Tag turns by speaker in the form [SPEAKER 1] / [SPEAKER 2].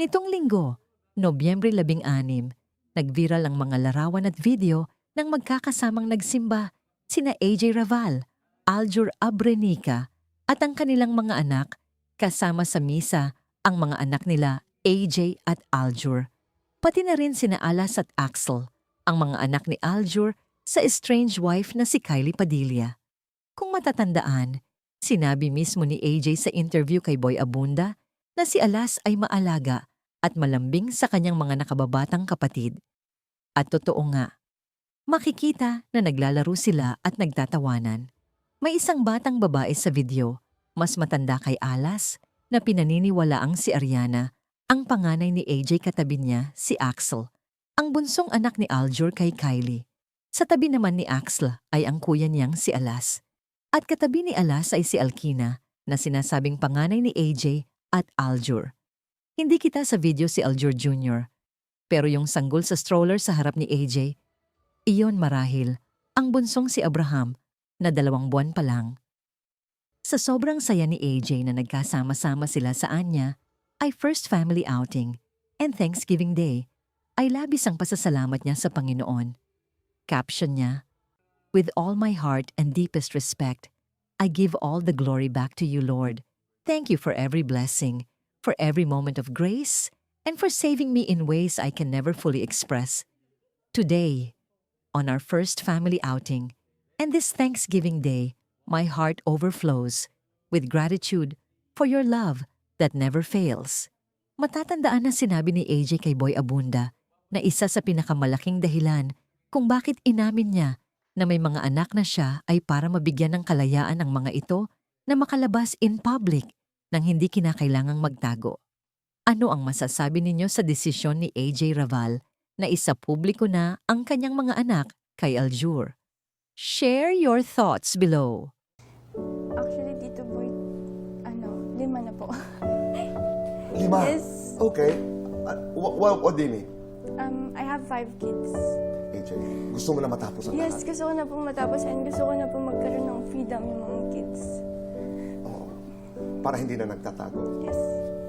[SPEAKER 1] Nitong linggo, Nobyembre 16, nagviral ang mga larawan at video ng magkakasamang nagsimba sina AJ Raval, Aljur Abrenica at ang kanilang mga anak kasama sa misa ang mga anak nila AJ at Aljur. Pati na rin sina Alas at Axel, ang mga anak ni Aljur sa estranged wife na si Kylie Padilla. Kung matatandaan, sinabi mismo ni AJ sa interview kay Boy Abunda na si Alas ay maalaga at malambing sa kanyang mga nakababatang kapatid. At totoo nga, makikita na naglalaro sila at nagtatawanan. May isang batang babae sa video, mas matanda kay Alas, na pinaniniwalaang si Ariana, ang panganay ni AJ katabi niya, si Axel, ang bunsong anak ni Aljur kay Kylie. Sa tabi naman ni Axel ay ang kuya niyang si Alas. At katabi ni Alas ay si Alkina, na sinasabing panganay ni AJ at Aljur. Hindi kita sa video si Aljur Jr., pero yung sanggol sa stroller sa harap ni AJ, iyon marahil ang bunsong si Abraham na dalawang buwan pa lang. Sa sobrang saya ni AJ na nagkasama-sama sila sa Anya, ay first family outing and Thanksgiving Day ay labis ang pasasalamat niya sa Panginoon. Caption niya, With all my heart and deepest respect, I give all the glory back to you, Lord. Thank you for every blessing, for every moment of grace, and for saving me in ways I can never fully express. Today, on our first family outing, and this Thanksgiving Day, my heart overflows with gratitude for your love that never fails. Matatandaan na sinabi ni AJ kay Boy Abunda na isa sa pinakamalaking dahilan kung bakit inamin niya na may mga anak na siya ay para mabigyan ng kalayaan ang mga ito na makalabas in public nang hindi kinakailangang magtago. Ano ang masasabi ninyo sa desisyon ni AJ Raval na isa publiko na ang kanyang mga anak kay Aljur? Share your thoughts below.
[SPEAKER 2] Actually, dito boy, ano, lima na po.
[SPEAKER 3] Lima?
[SPEAKER 2] Yes.
[SPEAKER 3] Okay. Uh, what, what, what do you mean,
[SPEAKER 2] Um, I have five kids.
[SPEAKER 3] AJ? Gusto mo na matapos ang
[SPEAKER 2] Yes,
[SPEAKER 3] lahat?
[SPEAKER 2] gusto ko na po matapos and gusto ko na po magkaroon ng freedom yung mga kids.
[SPEAKER 3] Para hindi na nagtatago.
[SPEAKER 2] Yes.